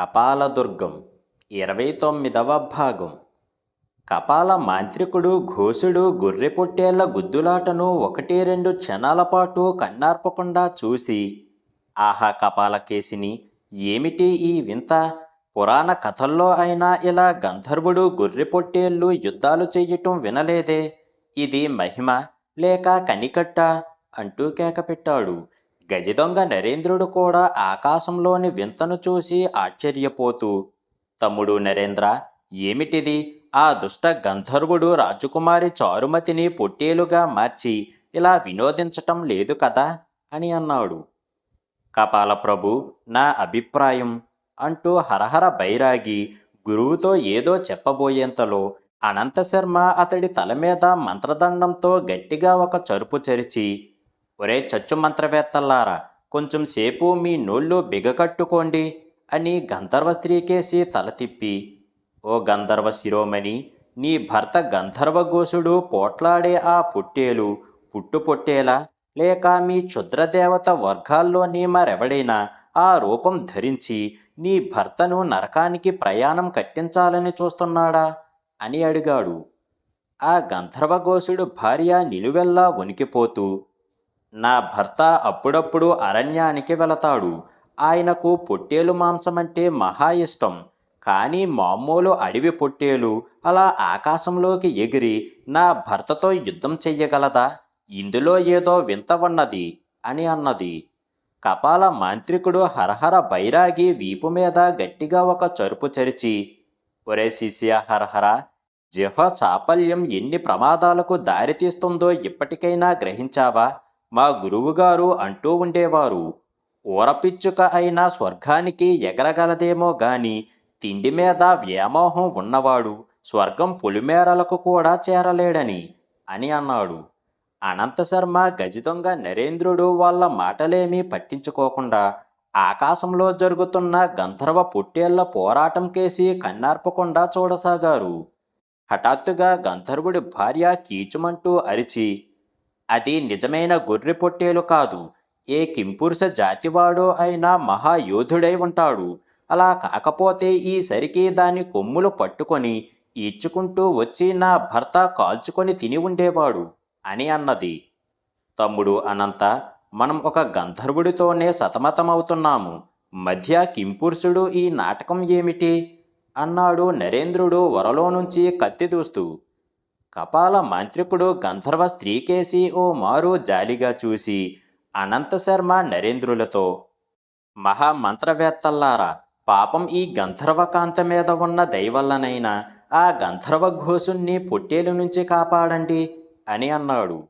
కపాలదుర్గం ఇరవై తొమ్మిదవ భాగం. కపాల మాంత్రికుడు ఘోషుడు గొర్రె పొట్టేళ్ళ గుద్దులాటను ఒకటి రెండు క్షణాల పాటు కన్నార్పకుండా చూసి ఆహా కపాలకేసిని ఏమిటి ఈ వింత? పురాణ కథల్లో అయినా ఇలా గంధర్వుడు గొర్రె పొట్టేళ్ళు యుద్ధాలు చెయ్యటం వినలేదే. ఇది మహిమ లేక కనికట్ట? అంటూ కేకపెట్టాడు. గజదొంగ నరేంద్రుడు కూడా ఆకాశంలోని వింతను చూసి ఆశ్చర్యపోతూ తమ్ముడు నరేంద్ర ఏమిటిది? ఆ దుష్ట గంధర్వుడు రాజకుమారి చారుమతిని పొట్టేలుగా మార్చి ఇలా వినోదించటం లేదు కదా అని అన్నాడు. కపాలప్రభు నా అభిప్రాయం అంటూ హరహర బైరాగి గురువుతో ఏదో చెప్పబోయేంతలో అనంతశర్మ అతడి తల మీద మంత్రదండంతో గట్టిగా ఒక చరుపు చరిచి ఒరే చచ్చు మంత్రవేత్తల్లారా కొంచెం సేపు మీ నోళ్ళు బిగకట్టుకోండి అని గంధర్వ స్త్రీకేసి తల తిప్పి ఓ గంధర్వ శిరోమణి నీ భర్త గంధర్వఘోషుడు పోట్లాడే ఆ పుట్టేలు పుట్టు పొట్టేలా? లేక మీ క్షుద్రదేవత వర్గాల్లోని మరెవడైనా ఆ రూపం ధరించి నీ భర్తను నరకానికి ప్రయాణం కట్టించాలని చూస్తున్నాడా? అని అడిగాడు. ఆ గంధర్వఘోషుడు భార్య నిలువెల్లా వణికిపోతూ నా భర్త అప్పుడప్పుడు అరణ్యానికి వెళతాడు. ఆయనకు పొట్టేలు మాంసం అంటే మహా ఇష్టం. కానీ మామూలు అడవి పొట్టేలు అలా ఆకాశంలోకి ఎగిరి నా భర్తతో యుద్ధం చెయ్యగలదా? ఇందులో ఏదో వింత ఉన్నది అని అన్నది. కపాల మాంత్రికుడు హరహర బైరాగి వీపు మీద గట్టిగా ఒక చరుపు చరిచి ఒరే శిష్య హరహర జిహ చాపల్యం ఎన్ని ప్రమాదాలకు దారితీస్తుందో ఇప్పటికైనా గ్రహించావా? మా గురువుగారు అంటూ ఉండేవారు ఊరపిచ్చుక అయిన స్వర్గానికి ఎగరగలదేమో గాని తిండి మీద వ్యామోహం ఉన్నవాడు స్వర్గం పులిమేరలకు కూడా చేరలేడని అని అన్నాడు. అనంతశర్మ గజదొంగ నరేంద్రుడు వాళ్ళ మాటలేమీ పట్టించుకోకుండా ఆకాశంలో జరుగుతున్న గంధర్వ పొట్టేళ్ళ పోరాటం కేసి కన్నార్పకుండా చూడసాగారు. హఠాత్తుగా గంధర్వుడి భార్య కీచుమంటూ అరిచి అది నిజమైన గొర్రె పొట్టేలు కాదు. ఏ కింపురుష జాతివాడో అయినా మహాయోధుడై ఉంటాడు. అలా కాకపోతే ఈసరికి దాని కొమ్ములు పట్టుకొని ఈడ్చుకుంటూ వచ్చి నా భర్త కాల్చుకొని తిని ఉండేవాడు అని అన్నది. తమ్ముడు అనంత మనం ఒక గంధర్వుడితోనే సతమతమవుతున్నాము. మధ్య కింపురుషుడు ఈ నాటకం ఏమిటి? అన్నాడు నరేంద్రుడు వరలో నుంచి కత్తి దూస్తూ. కపాల మాంత్రికుడు గంధర్వ స్త్రీకేసి ఓ మారు జాలిగా చూసి అనంతశర్మ నరేంద్రులతో మహామంత్రవేత్తల్లారా పాపం ఈ గంధర్వకాంత మీద ఉన్న దయవల్లనైనా ఆ గంధర్వ ఘోషుణ్ణి పొట్టేలు నుంచి కాపాడండి అని అన్నాడు.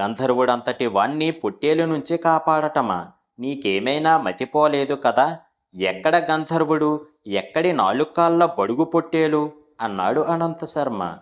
గంధర్వుడంతటి వాణ్ణి పొట్టేలు నుంచి కాపాడటమా? నీకేమైనా మతిపోలేదు కదా? ఎక్కడ గంధర్వుడు? ఎక్కడి నాలుకాళ్ళ బడుగు పొట్టేలు? అన్నాడు అనంతశర్మ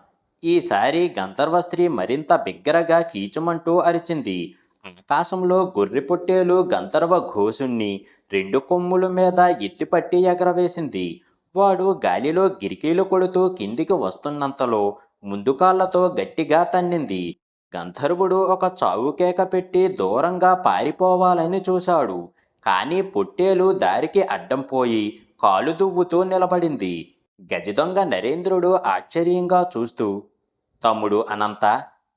ఈసారి గంధర్వ స్త్రీ మరింత బిగ్గరగా కీచుమంటూ అరిచింది. ఆకాశంలో గొర్రె పుట్టేలు గంధర్వ ఘోషుణ్ణి రెండు కొమ్ముల మీద ఎత్తిపట్టి ఎగరవేసింది. వాడు గాలిలో గిరికీలు కొడుతూ కిందికి వస్తున్నంతలో ముందు కాళ్ళతో గట్టిగా తన్నింది. గంధర్వుడు ఒక చావు కేక పెట్టి దూరంగా పారిపోవాలని చూశాడు. కానీ పొట్టేలు దారికి అడ్డం పోయి కాలు దువ్వుతూ నిలబడింది. గజదొంగ నరేంద్రుడు ఆశ్చర్యంగా చూస్తూ తమ్ముడు అనంత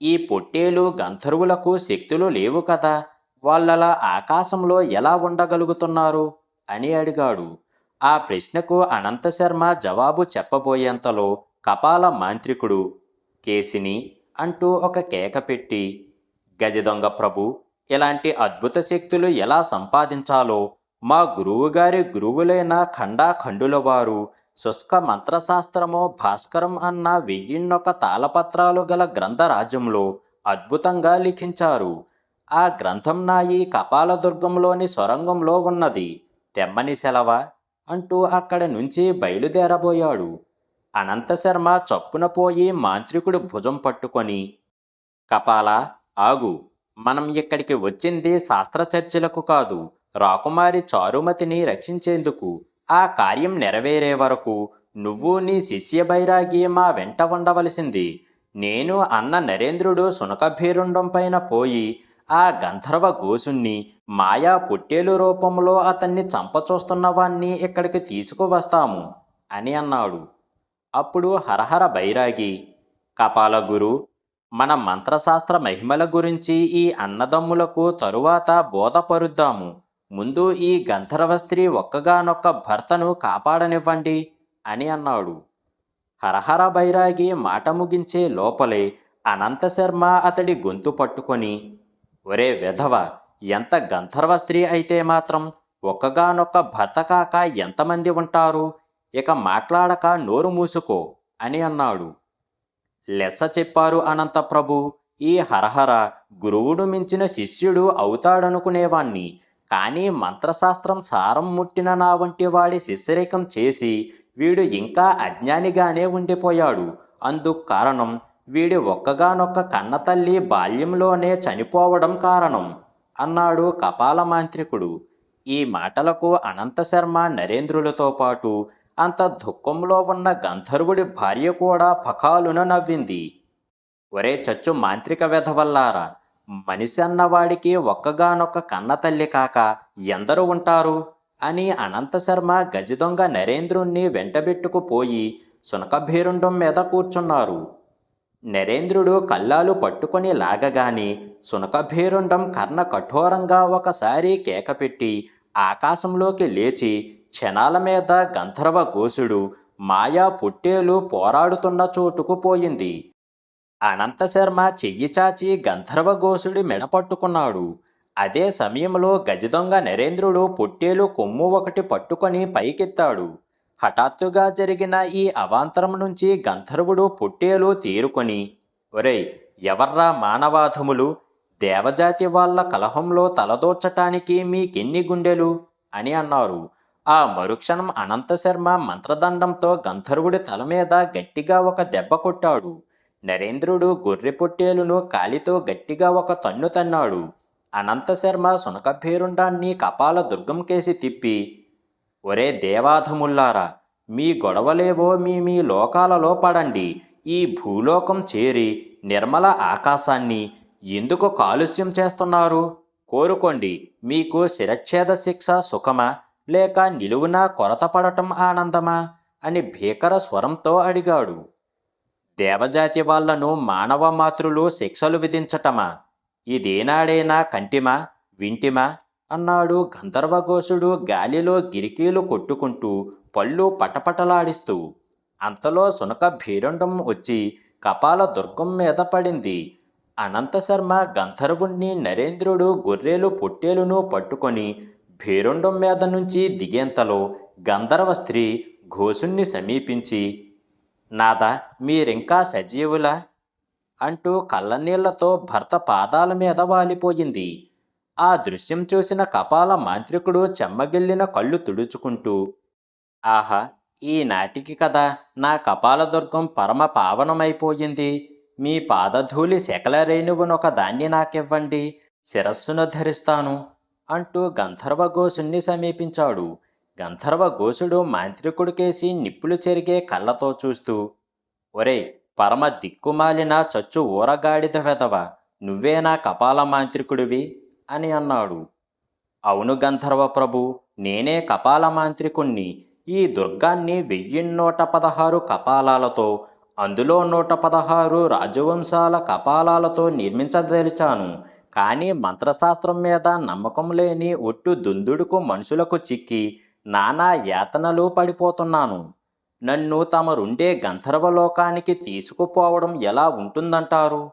ఈ పొట్టేలు గంధర్వులకు శక్తులు లేవు కదా వాళ్ళలా ఆకాశంలో ఎలా ఉండగలుగుతున్నారు? అని అడిగాడు. ఆ ప్రశ్నకు అనంతశర్మ జవాబు చెప్పబోయేంతలో కపాల మాంత్రికుడు కేసిని అంటూ ఒక కేక పెట్టి గజదొంగ ప్రభు ఇలాంటి అద్భుత శక్తులు ఎలా సంపాదించాలో మా గురువుగారి గురువులైన ఖండాఖండుల వారు శుష్క మంత్రశాస్త్రము భాస్కరం అన్న వెయ్యిన్నొక తాళపత్రాలు గల గ్రంథరాజ్యంలో అద్భుతంగా లిఖించారు. ఆ గ్రంథం నా ఈ కపాలదుర్గంలోని సొరంగంలో ఉన్నది. తెమ్మని సెలవ అంటూ అక్కడి నుంచి బయలుదేరబోయాడు. అనంతశర్మ చప్పున పోయి మాంత్రికుడు భుజం పట్టుకొని కపాల ఆగు. మనం ఇక్కడికి వచ్చింది శాస్త్రచర్చలకు కాదు. రాకుమారి చారుమతిని రక్షించేందుకు ఆ కార్యం నెరవేరే వరకు నువ్వు నీ శిష్య బైరాగి మా వెంట ఉండవలసింది. నేను అన్న నరేంద్రుడు సునకభీరుండం పైన పోయి ఆ గంధర్వ గోసుణ్ణి మాయా పొట్టేలు రూపంలో అతన్ని చంపచూస్తున్నవాణ్ణి ఇక్కడికి తీసుకువస్తాము అని అన్నాడు. అప్పుడు హరహర బైరాగి కపాలగురు మన మంత్రశాస్త్ర మహిమల గురించి ఈ అన్నదమ్ములకు తరువాత బోధపరుద్దాము. ముందు ఈ గంధర్వ స్త్రీ ఒక్కగానొక్క భర్తను కాపాడనివ్వండి అని అన్నాడు. హరహర బైరాగి మాట ముగించే లోపలే అనంత శర్మ అతడి గొంతు పట్టుకొని ఒరే విధవ ఎంత గంధర్వ స్త్రీ అయితే మాత్రం ఒక్కగానొక్క భర్త కాక ఎంతమంది ఉంటారు? ఇక మాట్లాడక నోరు మూసుకో అని అన్నాడు. లెస్స చెప్పారు అనంత ప్రభు ఈ హరహర గురువుడు మించిన శిష్యుడు అవుతాడనుకునేవాణ్ణి. కానీ మంత్రశాస్త్రం సారం ముట్టిన నా వంటి వాడి శిష్యరేకం చేసి వీడు ఇంకా అజ్ఞానిగానే ఉండిపోయాడు. అందుకు కారణం వీడి ఒక్కగానొక్క కన్నతల్లి బాల్యంలోనే చనిపోవడం కారణం అన్నాడు కపాల మాంత్రికుడు. ఈ మాటలకు అనంత శర్మ నరేంద్రులతో పాటు అంత దుఃఖంలో ఉన్న గంధర్వుడి భార్య కూడా పకాలున నవ్వింది. ఒరే చచ్చు మాంత్రిక వెధవల్లారా! మనిషి అన్నవాడికి ఒక్కగానొక్క కన్నతల్లి కాక ఎందరు ఉంటారు? అని అనంత శర్మ గజదొంగ నరేంద్రుణ్ణి వెంటబెట్టుకుపోయి సునకభీరుండం మీద కూర్చున్నారు. నరేంద్రుడు కల్లాలు పట్టుకొని లాగగాని సునకభీరుండం కర్ణ కఠోరంగా ఒకసారి కేకపెట్టి ఆకాశంలోకి లేచి క్షణాల మీద గంధర్వ గోసుడు మాయా పుట్టేలు పోరాడుతున్న చోటుకు పోయింది. అనంతశర్మ చెయ్యి చాచి గంధర్వ గోసుడి అదే సమయంలో గజదొంగ నరేంద్రుడు పొట్టేలు కొమ్ము ఒకటి పట్టుకొని పైకెత్తాడు. హఠాత్తుగా జరిగిన ఈ అవాంతరం నుంచి గంధర్వుడు పొట్టేలు తీరుకొని ఒరేయ్ ఎవర్రా మానవాధములు? దేవజాతి వాళ్ళ కలహంలో తలదోర్చటానికి మీకెన్ని గుండెలు అని అన్నారు. ఆ మరుక్షణం అనంతశర్మ మంత్రదండంతో గంధర్వుడి తల మీద గట్టిగా ఒక దెబ్బ కొట్టాడు. నరేంద్రుడు గొర్రె పొట్టేలును కాలితో గట్టిగా ఒక తన్ను తన్నాడు. అనంతశర్మ సునకభేరుండాన్ని కపాల దుర్గం కేసి తిప్పి ఒరే దేవాధముల్లారా మీ గొడవలేవో మీ మీ లోకాలలో పడండి. ఈ భూలోకం చేరి నిర్మల ఆకాశాన్ని ఎందుకు కాలుష్యం చేస్తున్నారు? కోరుకోండి. మీకు శిరచ్ఛేద శిక్ష సుఖమా? లేక నిలువున కొరత పడటం ఆనందమా? అని భీకర స్వరంతో అడిగాడు. దేవజాతి వాళ్ళను మానవ మాతృలు శిక్షలు విధించటమా? ఇదేనాడైనా కంటిమా? వింటిమా? అన్నాడు గంధర్వఘోషుడు గాలిలో గిరికీలు కొట్టుకుంటూ పళ్ళు పటపటలాడిస్తూ. అంతలో సునక భీరండం వచ్చి కపాల దుర్గం మీద పడింది. అనంతశర్మ గంధర్వుణ్ణి నరేంద్రుడు గొర్రెలు పొట్టేలును పట్టుకొని భీరుండం మీద నుంచి దిగేంతలో గంధర్వ స్త్రీ ఘోషుణ్ణి సమీపించి నాదా మీరింకా సజీవులా? అంటూ కళ్ళనీళ్ళతో భర్త పాదాల మీద వాలిపోయింది. ఆ దృశ్యం చూసిన కపాల మాంత్రికుడు చెమ్మగిల్లిన కళ్ళు తుడుచుకుంటూ ఆహా ఈనాటికి కదా నా కపాల దుర్గం పరమ పావనమైపోయింది. మీ పాదధూళి శకలరేణువునొక దాన్ని నాకివ్వండి. శిరస్సును ధరిస్తాను అంటూ గంధర్వ గోసుణ్ణి సమీపించాడు. గంధర్వ గోసుడు మాంత్రికుడికేసి నిప్పులు చెరిగే కళ్ళతో చూస్తూ ఒరే పరమ దిక్కుమాలిన చచ్చు ఊరగాడిద వెదవ నువ్వే నా కపాల మాంత్రికుడివి అని అన్నాడు. అవును గంధర్వ ప్రభు నేనే కపాల మాంత్రికుణ్ణి. ఈ దుర్గాన్ని వెయ్యి నూట పదహారు కపాలాలతో అందులో నూట పదహారు రాజవంశాల కపాలాలతో నిర్మించదలిచాను. కానీ మంత్రశాస్త్రం మీద నమ్మకం లేని ఒట్టు దుందుడుకు మనుషులకు చిక్కి నానా యాతనలు పడిపోతున్నాను. నన్ను తమరుండే గంధర్వలోకానికి తీసుకుపోవడం ఎలా ఉంటుందంటారు?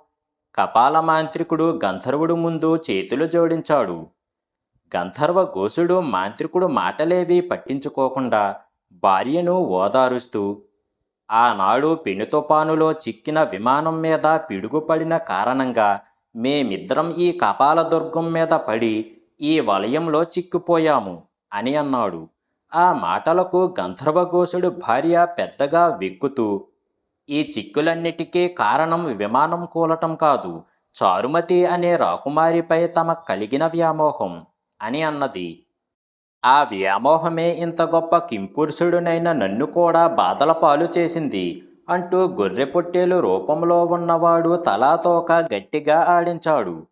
కపాల మాంత్రికుడు గంధర్వుడు ముందు చేతులు జోడించాడు. గంధర్వ గోసుడు మాంత్రికుడు మాటలేవి పట్టించుకోకుండా భార్యను ఓదారుస్తూ ఆనాడు పెను తుపానులో చిక్కిన విమానం మీద పిడుగుపడిన కారణంగా మేమిద్దరం ఈ కపాల దుర్గం మీద పడి ఈ వలయంలో చిక్కిపోయాము అని అన్నాడు. ఆ మాటలకు గంధర్వఘోషుడు భార్య పెద్దగా వెక్కుతూ ఈ చిక్కులన్నిటికీ కారణం విమానం కూలటం కాదు. చారుమతి అనే రాకుమారిపై తమ కలిగిన వ్యామోహం అని అన్నది. ఆ వ్యామోహమే ఇంత గొప్ప కింపురుషుడునైన నన్ను కూడా బాధల పాలు చేసింది అంటూ గొర్రెపొట్టేలు రూపంలో ఉన్నవాడు తలాతోక గట్టిగా ఆడించాడు.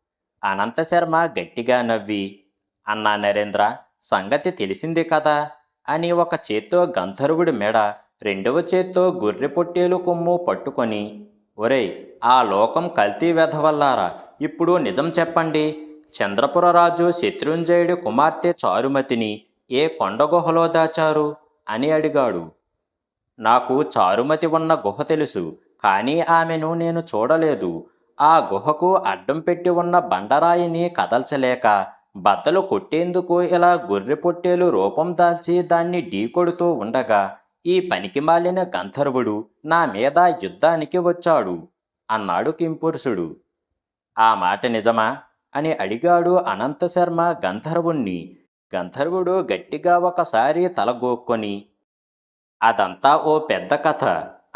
అనంతశర్మ గట్టిగా నవ్వి అన్నా నరేంద్ర సంగతి తెలిసింది కదా? అని ఒక చేత్తో గంధర్వుడి మెడ రెండవ చేత్తో గొర్రె పొట్టేలు కొమ్ము పట్టుకొని ఒరేయ్ ఆ లోకం కల్తీ వెధవల్లారా ఇప్పుడు నిజం చెప్పండి. చంద్రపురరాజు శత్రుంజయుడి కుమార్తె చారుమతిని ఏ కొండ గుహలో దాచారు? అని అడిగాడు. నాకు చారుమతి ఉన్న గుహ తెలుసు కానీ ఆమెను నేను చూడలేదు. ఆ గుహకు అడ్డం పెట్టి ఉన్న బండరాయిని కదల్చలేక బద్దలు కొట్టేందుకు ఇలా గొర్రె పొట్టేలు రూపం దాల్చి దాన్ని ఢీకొడుతూ ఉండగా ఈ పనికిమాలిన గంధర్వుడు నా మీద యుద్ధానికి వచ్చాడు అన్నాడు కింపురుషుడు. ఆ మాట నిజమా? అని అడిగాడు అనంతశర్మ గంధర్వుణ్ణి. గంధర్వుడు గట్టిగా ఒకసారి తలగోక్కొని అదంతా ఓ పెద్ద కథ.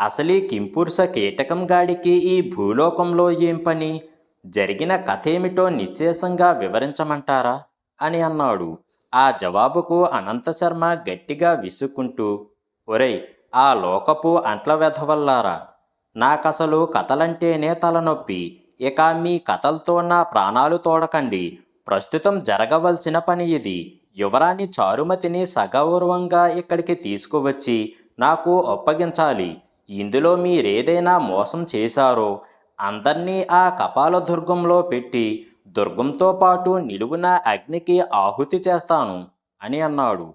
అసలీ కింపురుష కీటకం గాడికి ఈ భూలోకంలో ఏం పని? జరిగిన కథ ఏమిటో నిశ్శేషంగా వివరించమంటారా? అని అన్నాడు. ఆ జవాబుకు అనంతశర్మ గట్టిగా విసుక్కుంటూ ఒరేయ్ ఆ లోకపు అంట్ల వెధవల్లారా! నాకసలు కథలంటేనే తలనొప్పి. ఇక మీ కథలతో నా ప్రాణాలు తోడకండి. ప్రస్తుతం జరగవలసిన పని ఇది. యువరాణి చారుమతిని సగౌరవంగా ఇక్కడికి తీసుకువచ్చి నాకు అప్పగించాలి. ఇందులో మీరేదైనా మోసం చేశారో అందర్నీ ఆ కపాల దుర్గంలో పెట్టి దుర్గంతో పాటు నిలువున అగ్నికి ఆహుతి చేస్తాను అని అన్నాడు.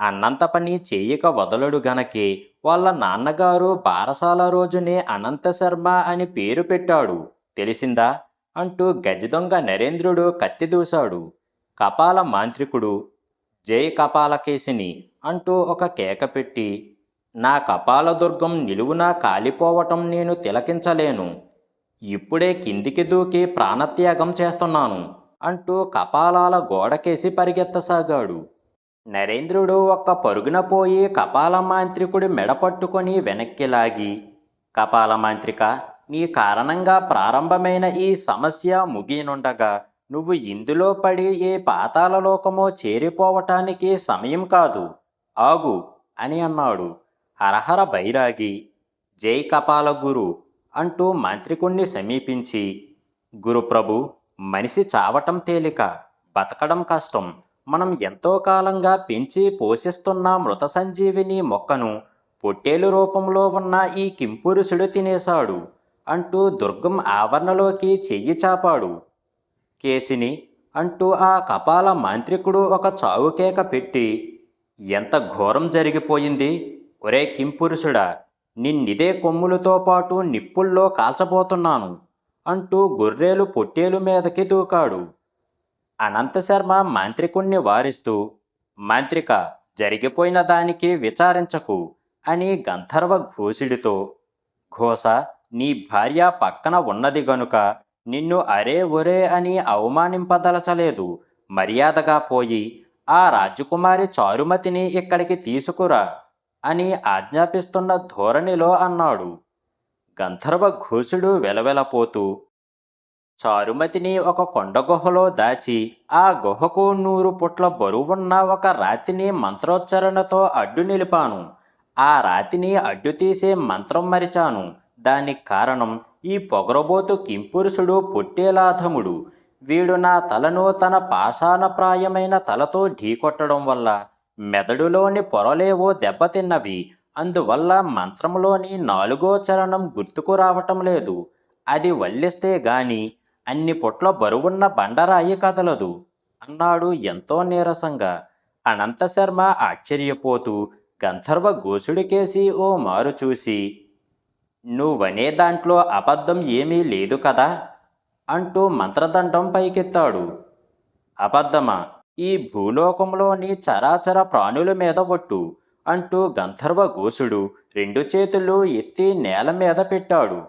అన్నంత పని చేయక వదలడు గనకే వాళ్ళ నాన్నగారు బారసాల రోజునే అనంతశర్మ అని పేరు పెట్టాడు. తెలిసిందా? అంటూ గజదొంగ నరేంద్రుడు కత్తి దూశాడు. కపాల మాంత్రికుడు జై కపాలకేశిని అంటూ ఒక కేక పెట్టి నా కపాల దుర్గం నిలువునా కాలిపోవటం నేను తిలకించలేను. ఇప్పుడే కిందికి దూకి ప్రాణత్యాగం చేస్తున్నాను అంటూ కపాలాల గోడకేసి పరిగెత్తసాగాడు. నరేంద్రుడు ఒక్క పరుగున పోయి కపాల మాంత్రికుడి మెడ పట్టుకొని వెనక్కి లాగి కపాల మాంత్రిక నీ కారణంగా ప్రారంభమైన ఈ సమస్య ముగినుండగా నువ్వు ఇందులో పడి ఏ పాతాళలోకమో చేరిపోవటానికి సమయం కాదు. ఆగు అని అన్నాడు. హరహర బైరాగి జై కపాల గురు అంటూ మాంత్రికుణ్ణి సమీపించి గురుప్రభు మనిషి చావటం తేలిక బతకడం కష్టం. మనం ఎంతో కాలంగా పెంచి పోషిస్తున్న మృత సంజీవిని మొక్కను పొట్టేలు రూపంలో ఉన్న ఈ కింపురుషుడు తినేశాడు అంటూ దుర్గం ఆవరణలోకి చెయ్యి చాపాడు. కేసిని అంటూ ఆ కపాల మాంత్రికుడు ఒక చావుకేక పెట్టి ఎంత ఘోరం జరిగిపోయింది? ఒరే కింపురుషుడా నిన్నిదే కొమ్ములతో పాటు నిప్పుల్లో కాల్చబోతున్నాను అంటూ గొర్రెలు పొట్టేలు మీదకి దూకాడు. అనంతశర్మ మాంత్రికుణ్ణి వారిస్తూ మాంత్రిక జరిగిపోయిన దానికి విచారించకు అని గంధర్వ ఘోషుడితో ఘోష నీ భార్య పక్కన ఉన్నది గనుక నిన్ను అరే ఒరే అని అవమానింపదలచలేదు. మర్యాదగా పోయి ఆ రాజకుమారి చారుమతిని ఇక్కడికి తీసుకురా. అని ఆజ్ఞాపిస్తున్న ధోరణిలో అన్నాడు. గంధర్వ ఘోషుడు వెలవెలపోతూ చారుమతిని ఒక కొండ గుహలో దాచి ఆ గుహకు నూరు పుట్ల బరువున్న ఒక రాతిని మంత్రోచ్చరణతో అడ్డు నిలిపాను. ఆ రాతిని అడ్డు తీసే మంత్రం మరిచాను. దానికి కారణం ఈ పొగరబోతు కింపురుషుడు పొట్టేలాధముడు. వీడు నా తలను తన పాషాణప్రాయమైన తలతో ఢీకొట్టడం వల్ల మెదడులోని పొరలేవో దెబ్బతిన్నవి. అందువల్ల మంత్రంలోని నాలుగో చరణం గుర్తుకు రావటం లేదు. అది వల్లిస్తే గాని అన్ని పుట్ల బరువున్న బండరాయి కదలదు. అన్నాడు ఎంతో నీరసంగా. అనంతశర్మ ఆశ్చర్యపోతూ గంధర్వ గోసుడికేసి ఓ మారు చూసి నువ్వనే దాంట్లో అబద్ధం ఏమీ లేదు కదా? అంటూ మంత్రదండం పైకెత్తాడు. అబద్ధమా? ఈ భూలోకంలోని చరాచర ప్రాణుల మీద ఒట్టు అంటూ గంధర్వ గోసుడు రెండు చేతులు ఎత్తి నేల మీద పెట్టాడు.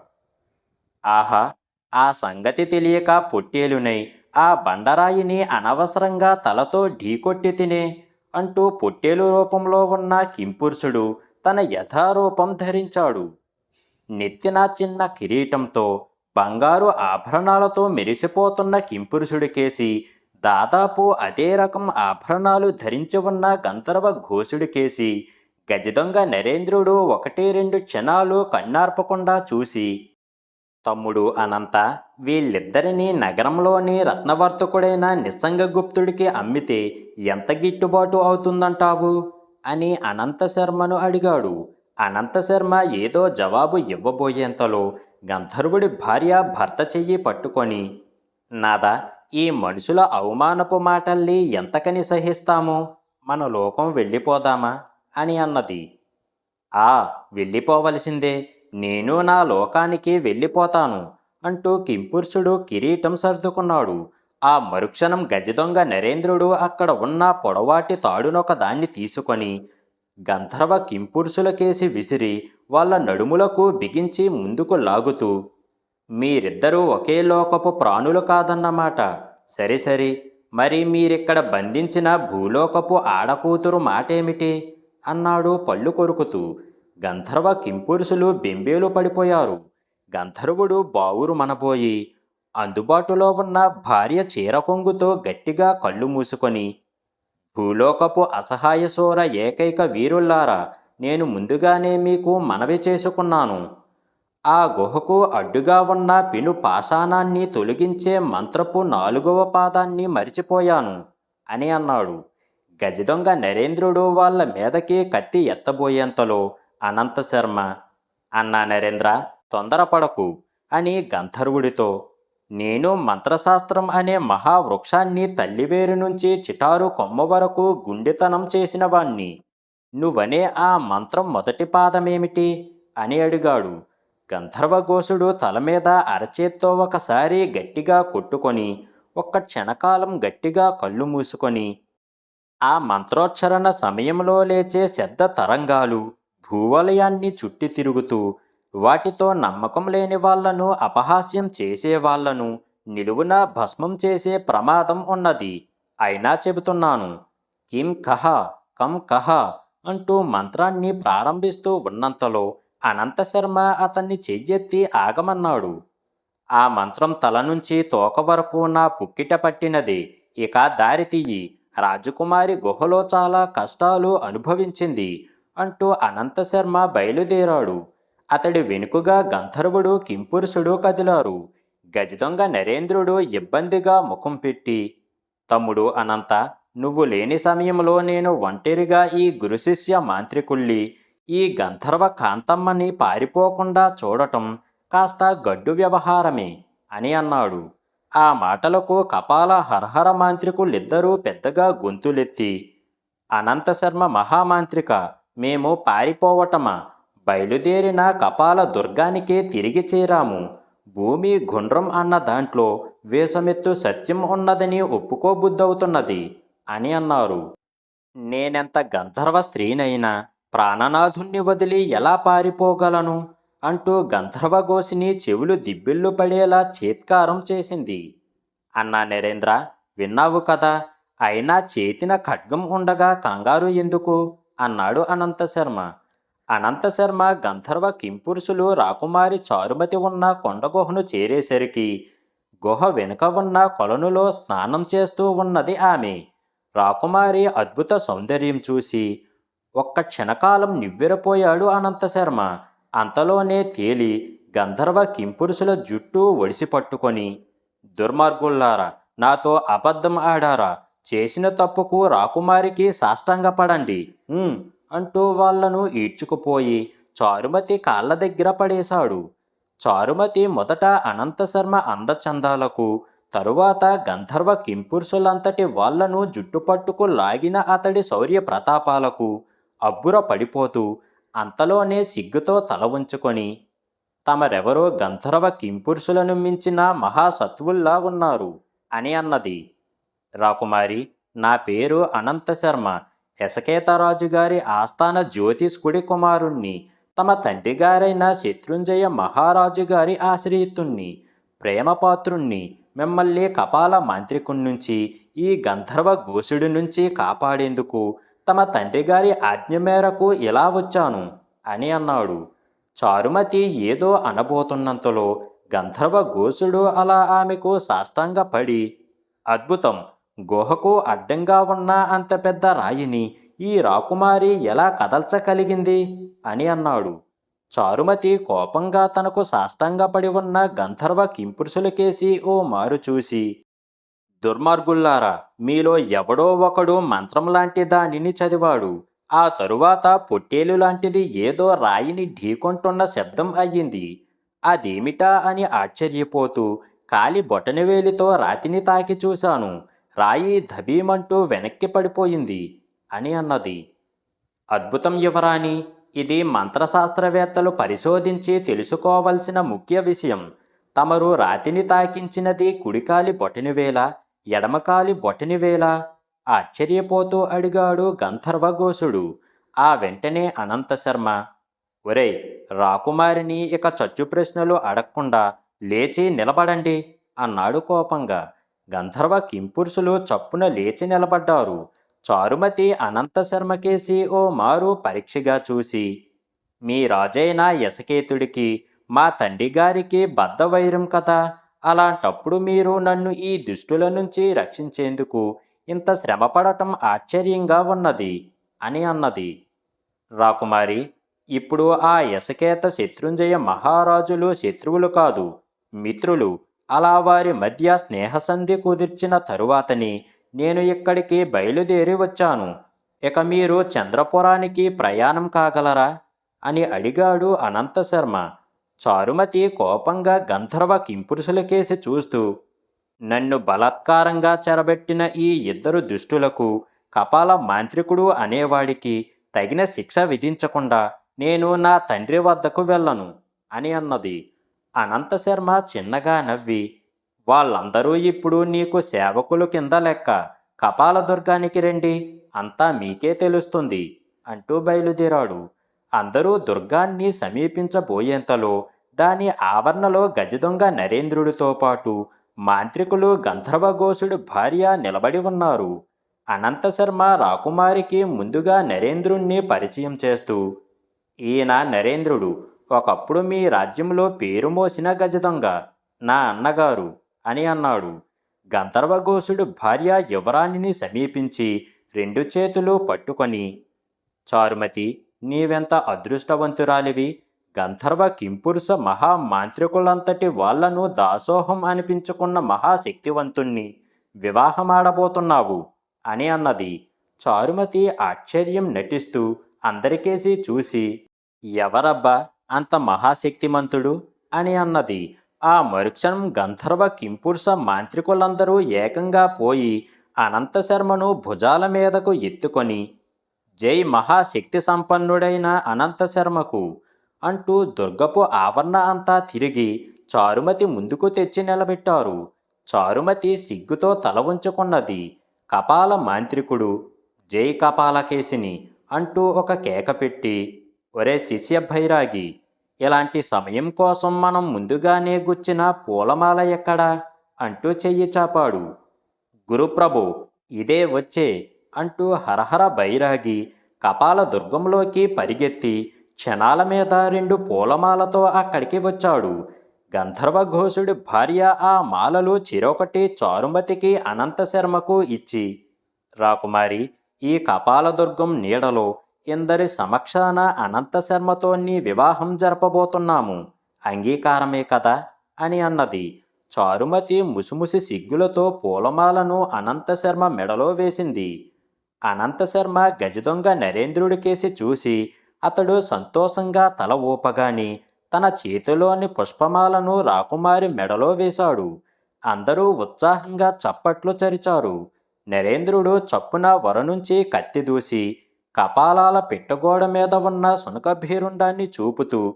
ఆహా ఆ సంగతి తెలియక పొట్టేలునై ఆ బండరాయిని అనవసరంగా తలతో ఢీకొట్టి తినే అంటూ పొట్టేలు రూపంలో ఉన్న కింపురుషుడు తన యథారూపం ధరించాడు. నెత్తిన చిన్న కిరీటంతో బంగారు ఆభరణాలతో మెరిసిపోతున్న కింపురుషుడికేసి దాదాపు అదే రకం ఆభరణాలు ధరించి ఉన్న గంధర్వ ఘోషుడికేసి గజదొంగ నరేంద్రుడు ఒకటి రెండు క్షణాలు కన్నార్పకుండా చూసి తమ్ముడు అనంత వీళ్ళిద్దరినీ నగరంలోని రత్నవర్తకుడైన నిస్సంగగుప్తుడికి అమ్మితే ఎంత గిట్టుబాటు అవుతుందంటావు? అని అనంత శర్మను అడిగాడు. అనంత శర్మ ఏదో జవాబు ఇవ్వబోయేంతలో గంధర్వుడి భార్య భర్త చెయ్యి పట్టుకొని నాదా ఈ మనుషుల అవమానపు మాటల్ని ఎంతకని సహిస్తాము? మన లోకం వెళ్ళిపోదామా? అని అన్నది. ఆ వెళ్ళిపోవలసిందే. నేను నా లోకానికి వెళ్ళిపోతాను అంటూ కింపురుషుడు కిరీటం సర్దుకున్నాడు. ఆ మరుక్షణం గజదొంగ నరేంద్రుడు అక్కడ ఉన్న పొడవాటి తాడునొక దాన్ని తీసుకొని గంధర్వ కింపురుషులకేసి విసిరి వాళ్ళ నడుములకు బిగించి ముందుకు లాగుతూ మీరిద్దరూ ఒకే లోకపు ప్రాణులు కాదన్నమాట. సరి సరి. మరి మీరిక్కడ బంధించిన భూలోకపు ఆడకూతురు మాటేమిటి? అన్నాడు పళ్ళు కొరుకుతూ. గంధర్వ కింపురుషులు బెంబేలు పడిపోయారు. గంధర్వుడు బావురు మనబోయి అందుబాటులో ఉన్న భార్య చీర కొంగుతో గట్టిగా కళ్ళు మూసుకొని భూలోకపు అసహాయశోర ఏకైక వీరుల్లారా నేను ముందుగానే మీకు మనవి చేసుకున్నాను. ఆ గుహకు అడ్డుగా ఉన్న పిను పాషాణాన్ని తొలగించే మంత్రపు నాలుగవ పాదాన్ని మరిచిపోయాను అని అన్నాడు. గజదొంగ నరేంద్రుడు వాళ్ళ మీదకి కత్తి ఎత్తబోయేంతలో అనంత శర్మ అన్నా నరేంద్ర తొందరపడకు అని గంధర్వుడితో నేను మంత్రశాస్త్రం అనే మహావృక్షాన్ని తల్లివేరు నుంచి చిటారు కొమ్మ వరకు గుండెతనం చేసినవాణ్ణి నువ్వనే ఆ మంత్రం మొదటి పాదమేమిటి? అని అడిగాడు. గంధర్వఘోషుడు తల మీద అరచేత్తో ఒకసారి గట్టిగా కొట్టుకొని ఒక్క క్షణకాలం గట్టిగా కళ్ళు మూసుకొని ఆ మంత్రోచ్చరణ సమయంలో లేచే శబ్ద తరంగాలు భూవలయాన్ని చుట్టి తిరుగుతూ వాటితో నమ్మకం లేని వాళ్ళను అపహాస్యం చేసేవాళ్ళను నిలువున భస్మం చేసే ప్రమాదం ఉన్నది. అయినా చెబుతున్నాను కిం కహ కం కహ అంటూ మంత్రాన్ని ప్రారంభిస్తూ ఉన్నంతలో అనంత శర్మ అతన్ని చెయ్యెత్తి ఆగమన్నాడు. ఆ మంత్రం తల నుంచి తోక వరకు నా పుక్కిట పట్టినది. ఇక దారి తీయి. రాజకుమారి గుహలో చాలా కష్టాలు అనుభవించింది అంటూ అనంత శర్మ బయలుదేరాడు. అతడి వెనుకగా గంధర్వుడు కింపురుషుడు కదిలారు. గజదొంగ నరేంద్రుడు ఇబ్బందిగా ముఖం పెట్టి తమ్ముడు అనంత నువ్వు లేని సమయంలో నేను ఒంటరిగా ఈ గురుశిష్య మాంత్రికుల్ని ఈ గంధర్వ కాంతమ్మని పారిపోకుండా చూడటం కాస్త గడ్డు వ్యవహారమే అని అన్నాడు. ఆ మాటలకు కపాల హరహర మాంత్రికులిద్దరూ పెద్దగా గొంతులెత్తి అనంతశర్మ మహామాంత్రిక మేము పారిపోవటమా? బయలుదేరిన కపాల దుర్గానికే తిరిగి చేరాము. భూమి గుండ్రం అన్న దాంట్లో వేసమెత్తు సత్యం ఉన్నదని ఒప్పుకోబుద్దవుతున్నది అని అన్నారు. నేనెంత గంధర్వ స్త్రీనైనా ప్రాణనాథుణ్ణి వదిలి ఎలా పారిపోగలను? అంటూ గంధర్వఘోషిని చెవులు దిబ్బిళ్ళు పడేలా చేత్కారం చేసింది. అన్నా నరేంద్ర విన్నావు కదా అయినా చేతిన ఖడ్గం ఉండగా కంగారు ఎందుకు? అన్నాడు అనంత శర్మ. గంధర్వ కింపురుషులు రాకుమారి చారుమతి ఉన్న కొండ గుహను చేరేసరికి గుహ వెనుక ఉన్న కొలనులో స్నానం చేస్తూ ఉన్నది ఆమె. రాకుమారి అద్భుత సౌందర్యం చూసి ఒక్క క్షణకాలం నివ్వెరపోయాడు అనంతశర్మ అంతలోనే తేలి గంధర్వ కింపురుషుల జుట్టు ఒడిసి పట్టుకొని దుర్మార్గుల్లారా నాతో అబద్ధం ఆడారా? చేసిన తప్పుకు రాకుమారికి సాష్టంగపడండి. అంటూ వాళ్ళను ఈడ్చుకుపోయి చారుమతి కాళ్ళ దగ్గర పడేశాడు. చారుమతి మొదట అనంతశర్మ అందచందాలకు తరువాత గంధర్వ కింపురుషులంతటి వాళ్ళను జుట్టుపట్టుకు లాగిన అతడి శౌర్య ప్రతాపాలకు అబ్బుర పడిపోతూ అంతలోనే సిగ్గుతో తల ఉంచుకొని తమరెవరో గంధర్వ కింపురుషులను మించిన మహాసత్వుల్లా ఉన్నారు అని అన్నది. రాకుమారి నా పేరు అనంత శర్మ. యశకేతరాజు గారి ఆస్థాన జ్యోతిష్కుడి కుమారుణ్ణి తమ తండ్రి గారైన శత్రుంజయ మహారాజు గారి ఆశ్రయితుణ్ణి ప్రేమపాత్రుణ్ణి మిమ్మల్ని కపాల మాంత్రికుడి నుంచి ఈ గంధర్వ ఘోషుడి నుంచి కాపాడేందుకు తమ తండ్రి గారి ఆజ్ఞ మేరకు ఇలా వచ్చాను అని అన్నాడు. చారుమతి ఏదో అనబోతున్నంతలో గంధర్వ ఘోషుడు అలా ఆమెకు సాష్టాంగపడి అద్భుతం! గుహకు అడ్డంగా ఉన్న అంత పెద్ద రాయిని ఈ రాకుమారి ఎలా కదల్చగలిగింది? అని అన్నాడు. చారుమతి కోపంగా తనకు సాష్టంగపడి ఉన్న గంధర్వ కింపురుషులకేసి ఓ మారు చూసి దుర్మార్గుల్లారా మీలో ఎవడో ఒకడు మంత్రం లాంటి దానిని చదివాడు. ఆ తరువాత పొట్టేలు లాంటిది ఏదో రాయిని ఢీకొంటున్న శబ్దం అయ్యింది. అదేమిటా అని ఆశ్చర్యపోతూ కాలి బొటనవేలితో రాతిని తాకి చూశాను. రాయి ధబీమంటూ వెనక్కి పడిపోయింది అని అన్నది. అద్భుతం యువరాణి ఇది మంత్రశాస్త్రవేత్తలు పరిశోధించి తెలుసుకోవలసిన ముఖ్య విషయం. తమరు రాతిని తాకించినది కుడికాలి బొటనివేల ఎడమకాలి బొటనివేల ఆశ్చర్యపోతూ అడిగాడు గంధర్వఘోషుడు. ఆ వెంటనే అనంతశర్మ ఒరే ఒరేయ్ రాకుమారిని ఇక చచ్చు ప్రశ్నలు అడగకుండా లేచి నిలబడండి అన్నాడు కోపంగా. గంధర్వ కింపురుషులు చప్పున లేచి నిలబడ్డారు. చారుమతి అనంతశర్మకేసి ఓ మారు పరీక్షగా చూసి మీ రాజైన యశకేతుడికి మా తండ్రి గారికి బద్ధవైరం కదా? అలాంటప్పుడు మీరు నన్ను ఈ దుష్టుల నుంచి రక్షించేందుకు ఇంత శ్రమపడటం ఆశ్చర్యంగా ఉన్నది అని అన్నది. రాకుమారి ఇప్పుడు ఆ యశకేత శత్రుంజయ మహారాజులు శత్రువులు కాదు మిత్రులు అలా వారి మధ్య స్నేహసంధి కుదిర్చిన తరువాతని నేను ఇక్కడికి బయలుదేరి వచ్చాను. ఇక మీరు చంద్రపురానికి ప్రయాణం కాగలరా? అని అడిగాడు అనంత శర్మ. చారుమతి కోపంగా గంధర్వ కింపురుషులకేసి చూస్తూ నన్ను బలాత్కారంగా చెరబెట్టిన ఈ ఇద్దరు దుష్టులకు కపాల మాంత్రికుడు అనేవాడికి తగిన శిక్ష విధించకుండా నేను నా తండ్రి వద్దకు వెళ్ళను అని అన్నది. అనంత శర్మ చిన్నగా నవ్వి వాళ్ళందరూ ఇప్పుడు నీకు సేవకులు కింద లెక్క కపాల దుర్గానికి రండి అంతా మీకే తెలుస్తుంది అంటూ బయలుదేరాడు. అందరూ దుర్గాన్ని సమీపించబోయేంతలో దాని ఆవరణలో గజదొంగ నరేంద్రుడితో పాటు మాంత్రికులు గంధర్వఘోషుడు భార్య నిలబడి ఉన్నారు. అనంతశర్మ రాకుమారికి ముందుగా నరేంద్రుణ్ణి పరిచయం చేస్తూ ఈయన నరేంద్రుడు ఒకప్పుడు మీ రాజ్యంలో పేరు మోసిన గజదొంగ నా అన్నగారు అని అన్నాడు. గంధర్వఘోషుడు భార్య యువరాణిని సమీపించి రెండు చేతులు పట్టుకొని చారుమతి నీవెంత అదృష్టవంతురాలివి? గంధర్వ కింపురుష మహామాంత్రికులంతటి వాళ్ళను దాసోహం అనిపించుకున్న మహాశక్తివంతుణ్ణి వివాహమాడబోతున్నావు అని అన్నది. చారుమతి ఆశ్చర్యం నటిస్తూ అందరికేసి చూసి ఎవరబ్బా అంత మహాశక్తిమంతుడు? అని అన్నది. ఆ మరుక్షణం గంధర్వ కింపురుష మాంత్రికులందరూ ఏకంగా పోయి అనంత శర్మను భుజాల మీదకు ఎత్తుకొని జై మహాశక్తి సంపన్నుడైన అనంత శర్మకు అంటూ దుర్గపు ఆవరణ అంతా తిరిగి చారుమతి ముందుకు తెచ్చి నిలబెట్టారు. చారుమతి సిగ్గుతో తల ఉంచుకున్నది కపాల మాంత్రికుడు జై కపాలకేసిని అంటూ ఒక కేక పెట్టి ఒరే శిష్య భైరాగి ఇలాంటి సమయం కోసం మనం ముందుగానే గుచ్చిన పూలమాల ఎక్కడా? అంటూ చెయ్యి చాపాడు. గురుప్రభు ఇదే వచ్చే అంటూ హరహర బైరాగి కపాల దుర్గంలోకి పరిగెత్తి క్షణాల మీద రెండు పూలమాలతో అక్కడికి వచ్చాడు. గంధర్వఘోషుడి భార్య ఆ మాలలు చిరొకటి చారుమతికి అనంత శర్మకు ఇచ్చి రాకుమారి ఈ కపాలదుర్గం నీడలో ఇందరి సమక్షాన అనంతశర్మతో నీ వివాహం జరపబోతున్నాము. అంగీకారమే కదా అని అన్నది. చారుమతి ముసిముసి సిగ్గులతో పూలమాలను అనంత శర్మ మెడలో వేసింది. అనంత శర్మ గజదొంగ నరేంద్రుడికేసి చూసి అతడు సంతోషంగా తల ఊపగాని తన చేతిలోని పుష్పమాలను రాకుమారి మెడలో వేశాడు. అందరూ ఉత్సాహంగా చప్పట్లు చరిచారు. నరేంద్రుడు చప్పున వర నుంచి కత్తి దూసి కపాలాల పెట్టగోడ మీద ఉన్న సునకభీరుండాన్ని చూపుతూ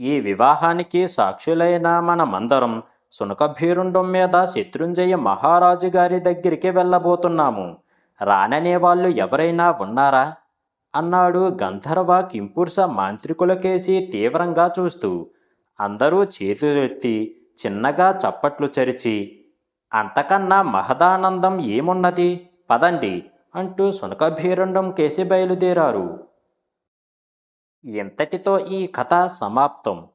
ఈ వివాహానికి సాక్షులైన మనమందరం సునకభీరుండం మీద శత్రుంజయ మహారాజు గారి దగ్గరికి వెళ్ళబోతున్నాము. రాననే వాళ్ళు ఎవరైనా ఉన్నారా? అన్నాడు గంధర్వ కింపుర్స మాంత్రికులకేసి తీవ్రంగా చూస్తూ. అందరూ చేతులెత్తి చిన్నగా చప్పట్లు చరిచి అంతకన్నా మహదానందం ఏమున్నది? పదండి అంటూ సునకభీరండం కేసి బయలుదేరారు. ఇంతటితో ఈ కథ సమాప్తం.